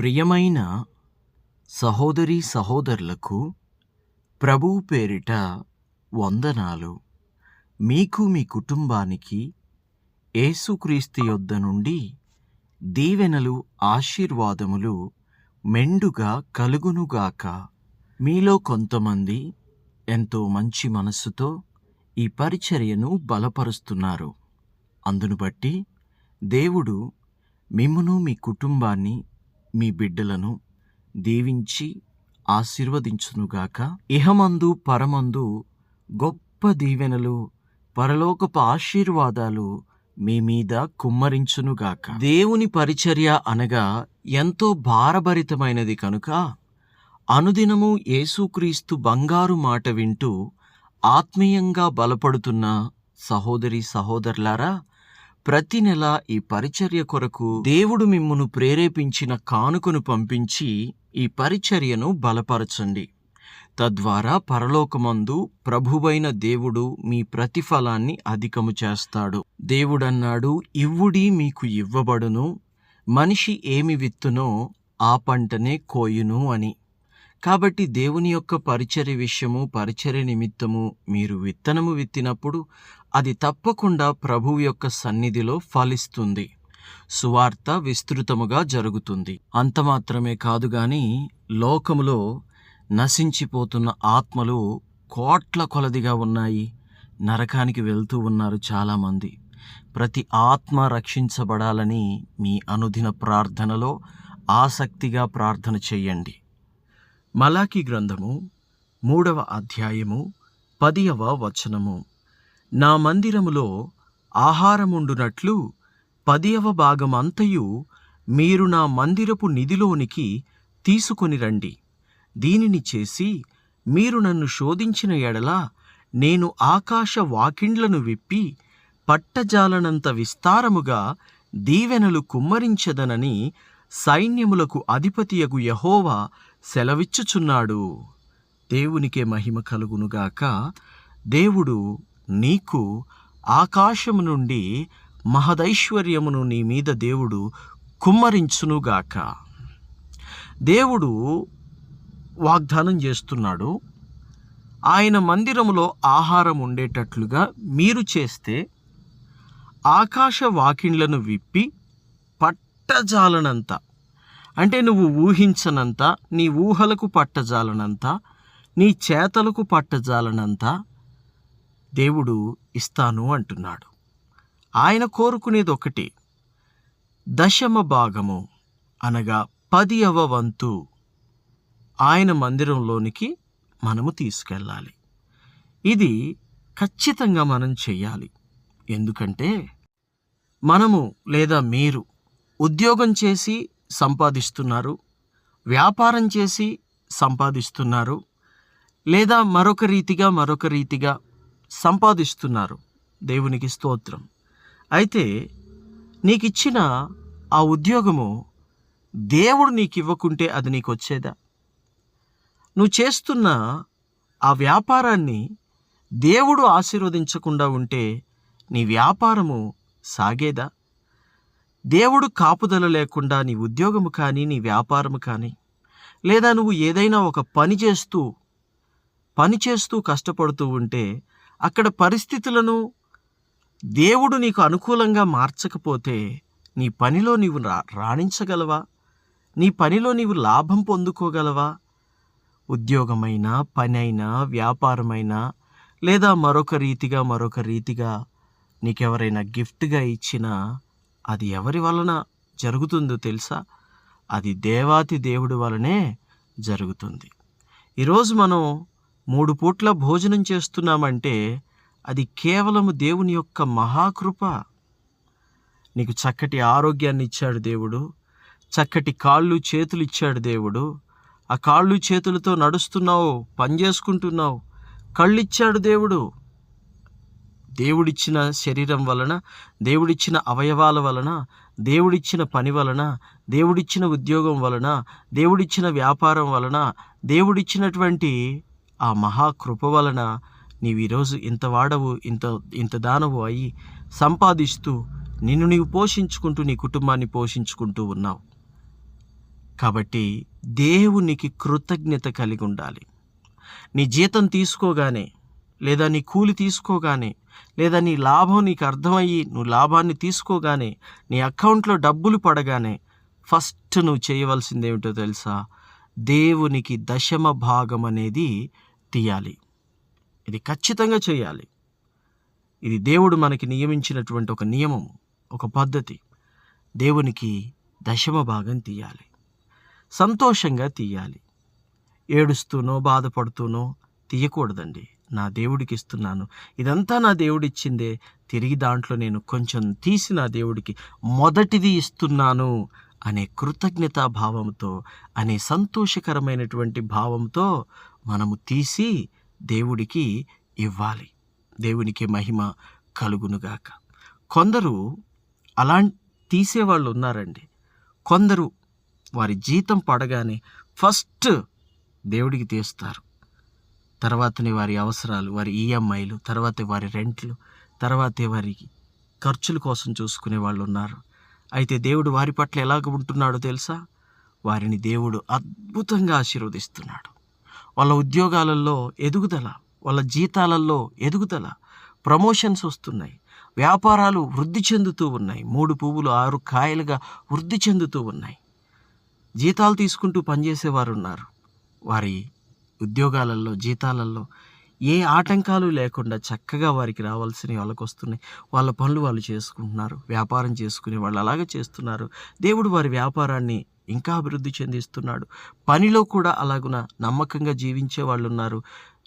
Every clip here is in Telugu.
ప్రియమైన సహోదరి సహోదరులకు ప్రభు పేరిట వందనాలు. మీకు మీ కుటుంబానికి ఏసుక్రీస్తు యొద్ద నుండి దీవెనలు ఆశీర్వాదములు మెండుగా కలుగునుగాక మీలో కొంతమంది ఎంతో మంచి మనస్సుతో ఈ పరిచర్యను బలపరుస్తున్నారు. అందును బట్టి దేవుడు మిమ్మును మీ కుటుంబాన్ని మీ బిడ్డలను దీవించి ఆశీర్వదించునుగాక. ఇహమందు పరమందు గొప్ప దీవెనలు పరలోకపు ఆశీర్వాదాలు మీ మీద కుమ్మరించునుగాక. దేవుని పరిచర్య అనగా ఎంతో భారభరితమైనది కనుక అనుదినము యేసుక్రీస్తు బంగారు మాట వింటూ ఆత్మీయంగా బలపడుతున్న సహోదరి సహోదరులారా ప్రతి నెల ఈ పరిచర్య కొరకు దేవుడు మిమ్మును ప్రేరేపించిన కానుకను పంపించి ఈ పరిచర్యను బలపరచండి. తద్వారా పరలోకమందు ప్రభువైన దేవుడు మీ ప్రతిఫలాన్ని అధికము చేస్తాడు. దేవుడన్నాడు ఇవ్వుడి మీకు ఇవ్వబడును మనిషి ఏమి విత్తునో ఆ పంటనే కోయును అని. కాబట్టి దేవుని యొక్క పరిచర్య విషయము పరిచర్య నిమిత్తము మీరు విత్తనము విత్తినప్పుడు అది తప్పకుండా ప్రభువు యొక్క సన్నిధిలో ఫలిస్తుంది. సువార్త విస్తృతముగా జరుగుతుంది. అంత మాత్రమే కాదు గాని లోకములో నశించిపోతున్న ఆత్మలు కోట్ల కొలదిగా ఉన్నాయి. నరకానికి వెళ్తూ ఉన్నారు చాలామంది. ప్రతి ఆత్మ రక్షించబడాలని మీ అనుదిన ప్రార్థనలో ఆసక్తిగా ప్రార్థన చెయ్యండి మలాకి గ్రంథము మూడవ అధ్యాయము పదియవ వచనము. నా మందిరములో ఆహారముండునట్లు పదియవ భాగమంతయు మీరు నా మందిరపు నిధిలోనికి తీసుకొని రండి. దీనిని చేసి మీరు నన్ను శోధించిన ఎడల నేను ఆకాశ వాకిండ్లను విప్పి పట్టజాలనంత విస్తారముగా దీవెనలు కుమ్మరించదనని సైన్యములకు అధిపతియగు యహోవా సెలవిచ్చుచున్నాడు. దేవునికే మహిమ కలుగునుగాక. దేవుడు నీకు ఆకాశము నుండి మహదైశ్వర్యమును నీ మీద దేవుడు కుమ్మరించునుగాక. దేవుడు వాగ్దానం చేస్తున్నాడు. ఆయన మందిరములో ఆహారం ఉండేటట్లుగా మీరు చేస్తే ఆకాశ వాకిండ్లను విప్పి పట్టజాలనంత. అంటే నువ్వు ఊహించనంత నీ ఊహలకు పట్టజాలనంత నీ చేతలకు పట్టజాలనంత దేవుడు ఇస్తాను అంటున్నాడు. ఆయన కోరుకునేది ఒకటి దశమ భాగము అనగా పది అవ వంతు ఆయన మందిరంలోనికి మనము తీసుకెళ్ళాలి. ఇది ఖచ్చితంగా మనం చెయ్యాలి ఎందుకంటే మనము లేదా మీరు ఉద్యోగం చేసి సంపాదిస్తున్నారు వ్యాపారం చేసి సంపాదిస్తున్నారు లేదా మరొక రీతిగా మరొక రీతిగా సంపాదిస్తున్నారు. దేవునికి స్తోత్రం. అయితే నీకు ఇచ్చిన ఆ ఉద్యోగము దేవుడు నీకు ఇవ్వకుంటే అది నీకు వచ్చేదా నువ్వు చేస్తున్న ఆ వ్యాపారాన్ని దేవుడు ఆశీర్వదించకుండా ఉంటే నీ వ్యాపారము సాగేదా? దేవుడు కాపుదల లేకుండా నీ ఉద్యోగము కానీ నీ వ్యాపారము కానీ లేదా నువ్వు ఏదైనా ఒక పని చేస్తూ పని చేస్తూ కష్టపడుతూ ఉంటే అక్కడ పరిస్థితులను దేవుడు నీకు అనుకూలంగా మార్చకపోతే నీ పనిలో నీవు రా రాణించగలవా? నీ పనిలో నీవు లాభం పొందుకోగలవా? ఉద్యోగమైనా పనైనా వ్యాపారమైనా లేదా మరొక రీతిగా మరొక రీతిగా నీకెవరైనా గిఫ్ట్గా ఇచ్చినా అది ఎవరి వలన జరుగుతుందో తెలుసా? అది దేవాతి దేవుడి వలనే జరుగుతుంది. ఈరోజు మనం మూడు పూట్ల భోజనం చేస్తున్నామంటే అది కేవలము దేవుని యొక్క మహాకృప. నీకు చక్కటి ఆరోగ్యాన్ని ఇచ్చాడు దేవుడు చక్కటి కాళ్ళు చేతులు ఇచ్చాడు దేవుడు. ఆ కాళ్ళు చేతులతో నడుస్తున్నావు పని చేసుకుంటున్నావు దేవుడు. దేవుడిచ్చిన శరీరం వలన దేవుడిచ్చిన అవయవాల వలన దేవుడిచ్చిన పని వలన దేవుడిచ్చిన ఉద్యోగం వలన దేవుడిచ్చిన వ్యాపారం వలన దేవుడిచ్చినటువంటి ఆ మహాకృప వలన నీవు ఈరోజు ఇంత వాడవు ఇంత ఇంత దానవు అయి సంపాదిస్తూ నిన్ను నీవు పోషించుకుంటూ నీ కుటుంబాన్ని పోషించుకుంటూ ఉన్నావు. కాబట్టి దేవునికి కృతజ్ఞత కలిగి ఉండాలి. నీ జీతం తీసుకోగానే లేదా నీ కూలి తీసుకోగానే లేదా నీ లాభం నీకు అర్థమయ్యి నువ్వు లాభాన్ని తీసుకోగానే నీ అకౌంట్లో డబ్బులు పడగానే ఫస్ట్ నువ్వు చేయవలసింది ఏమిటో తెలుసా? దేవునికి దశమ భాగం అనేది తీయాలి. ఇది ఖచ్చితంగా చేయాలి. ఇది దేవుడు మనకి నియమించినటువంటి ఒక నియమం ఒక పద్ధతి. దేవునికి దశమ భాగం తీయాలి. సంతోషంగా తీయాలి. ఏడుస్తూనో బాధపడుతూనో తీయకూడదండి. నా దేవుడికి ఇస్తున్నాను. ఇదంతా నా దేవుడిచ్చిందే. తిరిగి దాంట్లో నేను కొంచెం తీసి నా దేవుడికి మొదటిది ఇస్తున్నాను. అనే కృతజ్ఞతా భావంతో అనే సంతోషకరమైనటువంటి భావంతో మనము తీసి దేవుడికి ఇవ్వాలి. దేవునికి మహిమ కలుగునుగాక. కొందరు అలా తీసేవాళ్ళు ఉన్నారండి. కొందరు వారి జీతం పడగానే ఫస్ట్ దేవుడికి తీస్తారు. తర్వాతనే వారి అవసరాలు వారి ఈఎంఐలు తర్వాత వారి రెంట్లు తర్వాతే వారికి ఖర్చుల కోసం చూసుకునే వాళ్ళు ఉన్నారు. అయితే దేవుడు వారి పట్ల ఎలాగ ఉంటున్నాడో తెలుసా? వారిని దేవుడు అద్భుతంగా ఆశీర్వదిస్తున్నాడు. వాళ్ళ ఉద్యోగాలలో ఎదుగుదల వాళ్ళ జీతాలలో ఎదుగుదల ప్రమోషన్స్ వస్తున్నాయి. వ్యాపారాలు వృద్ధి చెందుతూ ఉన్నాయి. మూడు పువ్వులు ఆరు కాయలుగా వృద్ధి చెందుతూ ఉన్నాయి. జీతాలు తీసుకుంటూ పనిచేసేవారు ఉన్నారు వారి ఉద్యోగాలలో జీతాలలో ఏ ఆటంకాలు లేకుండా చక్కగా వారికి రావాల్సినవి వాళ్ళకి వస్తున్నాయి వాళ్ళ పనులు వాళ్ళు చేసుకుంటున్నారు. వ్యాపారం చేసుకునే వాళ్ళు అలాగే చేస్తున్నారు. దేవుడు వారి వ్యాపారాన్ని ఇంకా అభివృద్ధి చెందిస్తున్నాడు. పనిలో కూడా అలాగున నమ్మకంగా జీవించే వాళ్ళు ఉన్నారు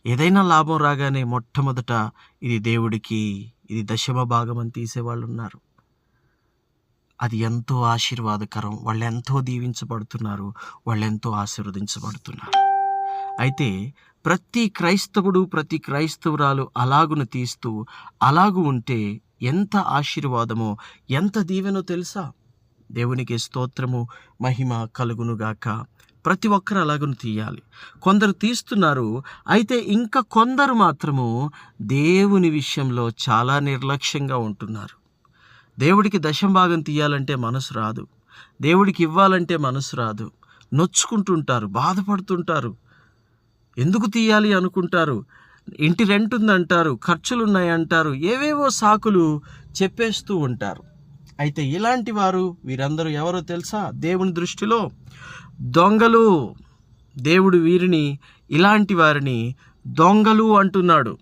ఏదైనా లాభం రాగానే మొట్టమొదట ఇది దేవుడికి ఇది దశమ భాగం అని తీసేవాళ్ళు ఉన్నారు అది ఎంతో ఆశీర్వాదకరం. వాళ్ళు ఎంతో దీవించబడుతున్నారు. వాళ్ళు ఎంతో ఆశీర్వదించబడుతున్నారు. అయితే ప్రతి క్రైస్తవుడు ప్రతి క్రైస్తవురాలు అలాగును తీస్తూ అలాగు ఉంటే ఎంత ఆశీర్వాదమో ఎంత దీవెనో తెలుసా? దేవునికి స్తోత్రము మహిమ కలుగునుగాక ప్రతి ఒక్కరు అలాగును తీయాలి. కొందరు తీస్తున్నారు అయితే ఇంకా కొందరు మాత్రము దేవుని విషయంలో చాలా నిర్లక్ష్యంగా ఉంటున్నారు. దేవుడికి దశం భాగం తీయాలంటే మనసు రాదు. దేవుడికి ఇవ్వాలంటే మనసు రాదు. నొచ్చుకుంటుంటారు బాధపడుతుంటారు. ఎందుకు తీయాలి అనుకుంటారు? ఇంటి రెంట్ ఉందంటారు ఖర్చులు ఉన్నాయంటారు ఏవేవో సాకులు చెప్పేస్తూ ఉంటారు. అయితే ఇలాంటి వారు వీరందరూ ఎవరో తెలుసా? దేవుని దృష్టిలో దొంగలు. దేవుడు వీరిని ఇలాంటి వారిని దొంగలు అంటున్నాడు.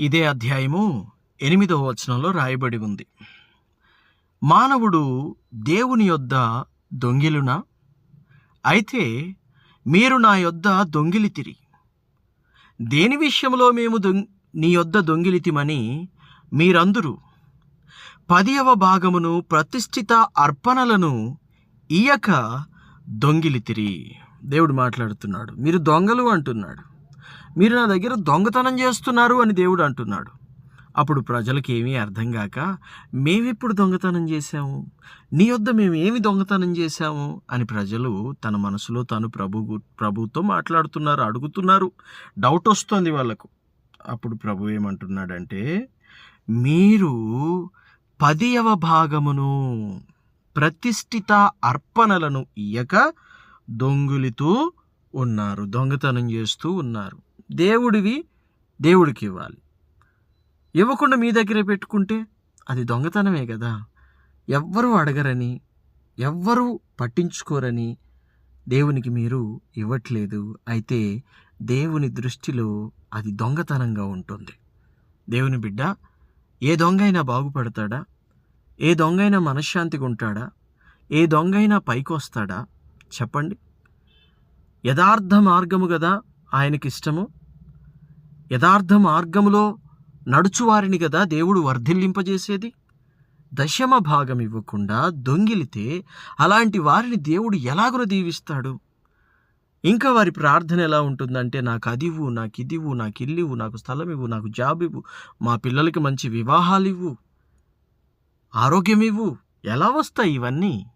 ఇదే అధ్యాయము ఎనిమిదవ వచనంలో రాయబడి ఉంది. మానవుడు దేవుని యొద్ద దొంగిలునా? అయితే మీరు నా యొద్ద దొంగిలితిరి దేని విషయంలో మేము దొం నీ యొద్ద దొంగిలితిమని మీరందరూ. పదియవ భాగమును ప్రతిష్ఠిత అర్పణలను ఇయక దొంగిలితిరి. దేవుడు మాట్లాడుతున్నాడు. మీరు దొంగలు అంటున్నాడు. మీరు నా దగ్గర దొంగతనం చేస్తున్నారు అని దేవుడు అంటున్నాడు. అప్పుడు ప్రజలకు ఏమీ అర్థం కాక మేమెప్పుడు దొంగతనం చేశాము? నీ వద్ద మేము ఏమి దొంగతనం చేశాము? అని ప్రజలు తన మనసులో తను ప్రభు ప్రభుతో మాట్లాడుతున్నారు అడుగుతున్నారు. డౌట్ వస్తుంది వాళ్ళకు. అప్పుడు ప్రభు ఏమంటున్నాడంటే మీరు పదియవ భాగమును ప్రతిష్ఠిత అర్పణలను ఇయ్యక దొంగులితూ ఉన్నారు దొంగతనం చేస్తూ ఉన్నారు. దేవుడివి దేవుడికి ఇవ్వాలి. ఇవ్వకుండా మీ దగ్గరే పెట్టుకుంటే అది దొంగతనమే కదా. ఎవ్వరూ అడగరని ఎవ్వరూ పట్టించుకోరని దేవునికి మీరు ఇవ్వట్లేదు. అయితే దేవుని దృష్టిలో అది దొంగతనంగా ఉంటుంది. దేవుని బిడ్డ ఏ దొంగ అయినా బాగుపడతాడా? ఏ దొంగైనా మనశ్శాంతిగా ఉంటాడా? ఏ దొంగైనా పైకొస్తాడా? చెప్పండి. యథార్థ మార్గము కదా ఆయనకి ఇష్టము యథార్థ మార్గములో నడుచువారిని కదా దేవుడు వర్ధిల్లింపజేసేది? దశమ భాగం ఇవ్వకుండా దొంగిలితే అలాంటి వారిని దేవుడు ఎలాగున దీవిస్తాడు? ఇంకా వారి ప్రార్థన ఎలా ఉంటుందంటే నాకు అదివు నాకు ఇదివు నాకు ఇల్లు నాకు స్థలం ఇవ్వు నాకు జాబ్ ఇవ్వు మా పిల్లలకి మంచి వివాహాలు ఇవ్వు ఆరోగ్యం ఇవ్వు ఎలా వస్తాయి ఇవన్నీ?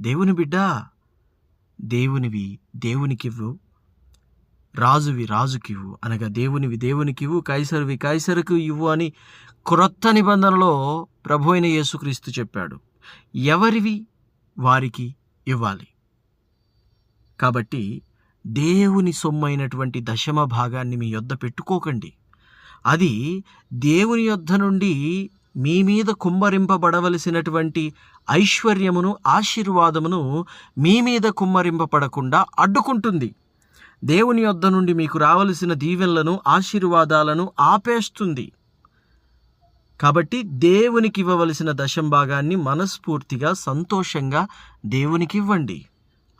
దేవుని బిడ్డ దేవునివి దేవునికివ్వు. రాజువి రాజుకివ్వు అనగా దేవునివి దేవునికివ్వు కైసరువి కైసరుకు ఇవ్వు అని క్రొత్త నిబంధనలో ప్రభు అయిన యేసుక్రీస్తు చెప్పాడు. ఎవరివి? వారికి ఇవ్వాలి. కాబట్టి దేవుని సొమ్మైనటువంటి దశమ భాగాన్ని మీ యొద్ద పెట్టుకోకండి. అది దేవుని యొద్ద నుండి మీ మీద కుమ్మరింపబడవలసినటువంటి ఐశ్వర్యమును ఆశీర్వాదమును మీ మీద కుమ్మరింపబడకుండా అడ్డుకుంటుంది. దేవుని యొద్ద నుండి మీకు రావలసిన దీవెనలను ఆశీర్వాదాలను ఆపేస్తుంది. కాబట్టి దేవునికి ఇవ్వవలసిన దశం భాగాన్ని మనస్ఫూర్తిగా సంతోషంగా దేవునికి ఇవ్వండి.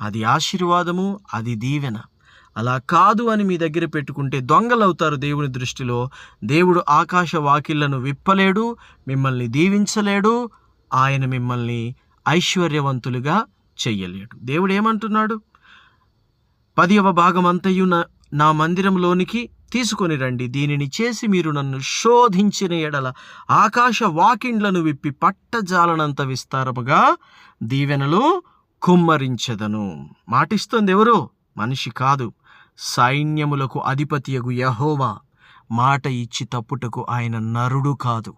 అది ఆశీర్వాదము అది దీవెన. అలా కాదు అని మీ దగ్గర పెట్టుకుంటే దొంగలవుతారు దేవుని దృష్టిలో. దేవుడు ఆకాశ వాకిళ్ళను విప్పలేడు మిమ్మల్ని దీవించలేడు ఆయన మిమ్మల్ని ఐశ్వర్యవంతులుగా చెయ్యలేడు. దేవుడు ఏమంటున్నాడు? పదివ భాగం అంతయు నా- నా మందిరంలోనికి తీసుకొని రండి. దీనిని చేసి మీరు నన్ను శోధించిన ఎడల ఆకాశ వాకిండ్లను విప్పి పట్టజాలనంత విస్తారముగా దీవెనలు కుమ్మరించదను. మాటిస్తుంది ఎవరు మనిషి కాదు. సైన్యములకు అధిపతియగు యహోవా. మాట ఇచ్చి తప్పుటకు ఆయన నరుడు కాదు.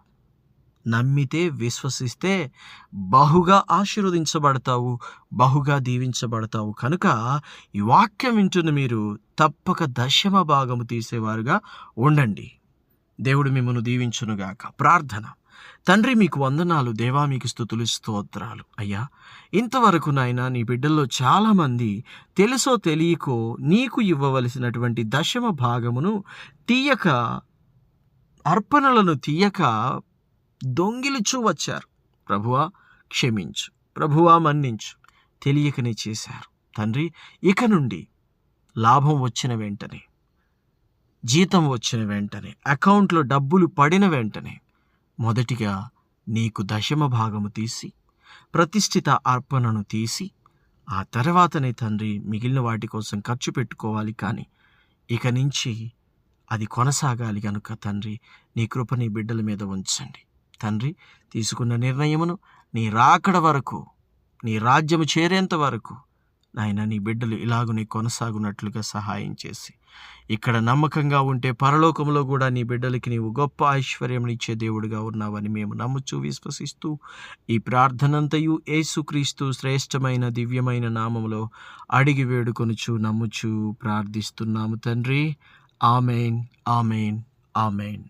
నమ్మితే విశ్వసిస్తే బహుగా ఆశీర్వదించబడతావు బహుగా దీవించబడతావు. కనుక ఈ వాక్యం వింటున్న మీరు తప్పక దశమ భాగము తీసేవారుగా ఉండండి. దేవుడు మిమ్మల్ని దీవించునుగాక. ప్రార్థన. తండ్రి మీకు వందనాలు. దేవా మీకు స్థుతులు స్తోత్రాలు. అయ్యా ఇంతవరకు నాయన నీ బిడ్డల్లో చాలామంది తెలుసో తెలియకో నీకు ఇవ్వవలసినటువంటి దశమ భాగమును తీయక అర్పణలను తీయక దొంగిలుచూ వచ్చారు. ప్రభువా క్షమించు. ప్రభువా మన్నించు. తెలియకనే చేశారు. తండ్రి ఇక నుండి లాభం వచ్చిన వెంటనే జీతం వచ్చిన వెంటనే అకౌంట్లో డబ్బులు పడిన వెంటనే మొదటిగా నీకు దశమ భాగము తీసి ప్రతిష్ఠిత అర్పణను తీసి ఆ తర్వాతనే తండ్రి మిగిలిన వాటి కోసం ఖర్చు పెట్టుకోవాలి కానీ ఇక నుంచి అది కొనసాగాలి కనుక తండ్రి నీ కృప నీ బిడ్డల మీద ఉంచండి. తండ్రి తీసుకున్న నిర్ణయమును నీ రాకడ వరకు నీ రాజ్యము చేరేంత వరకు నాయన నీ బిడ్డలు ఇలాగునే కొనసాగునట్లుగా సహాయం చేసి ఇక్కడ నమ్మకంగా ఉంటే పరలోకంలో కూడా నీ బిడ్డలకి నీవు గొప్ప ఐశ్వర్యం ఇచ్చే దేవుడిగా ఉన్నావని మేము నమ్ముచూ విశ్వసిస్తూ ఈ ప్రార్థనంతయు యేసుక్రీస్తు శ్రేష్టమైన దివ్యమైన నామములో అడిగి వేడుకొనుచు నమ్ముచు ప్రార్థిస్తున్నాము తండ్రి. Amen amen amen.